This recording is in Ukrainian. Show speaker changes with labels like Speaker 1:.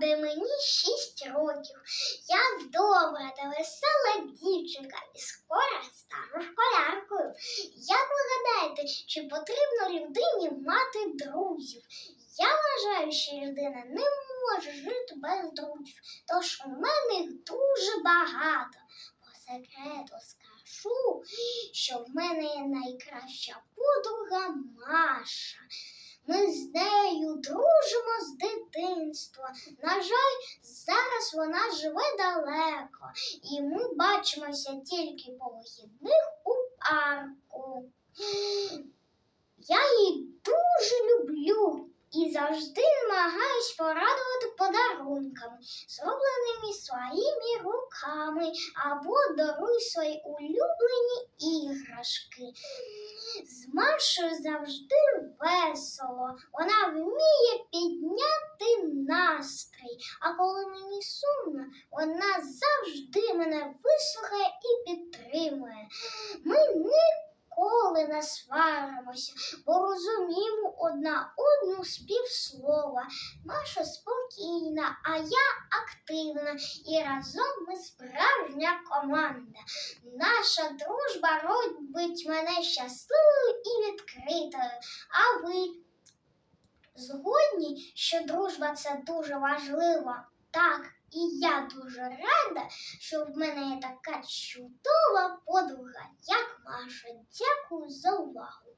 Speaker 1: де мені шість років. Я добра та весела дівчинка і скоро стану школяркою. Як ви гадаєте, чи потрібно людині мати друзів? Я вважаю, що людина не може жити без друзів, тож у мене їх дуже багато. По секрету скажу, що в мене є найкраща подруга Маша. Ми з нею дружимо з дитинства. На жаль, зараз вона живе далеко, і ми бачимося тільки по вихідних у парку. Я її дуже люблю і завжди намагаюсь порадувати подарунками, зробленими своїми руками, або дарую свої улюблені іграшки. З Машою завжди весело. Вона вміє підняти настрій. А коли мені сумно, вона завжди мене вислухає і підтримує. Ми ніколи не сваримося, бо розуміємо одна одну з півслова. Маша спокійна, а я активна, і разом ми справжня команда. Наша дружба робить мене щасливою і відкритою. А ви згодні, що дружба це дуже важливо? Так, і я дуже рада, що в мене є така чудова подруга, як Маша. Дякую за увагу.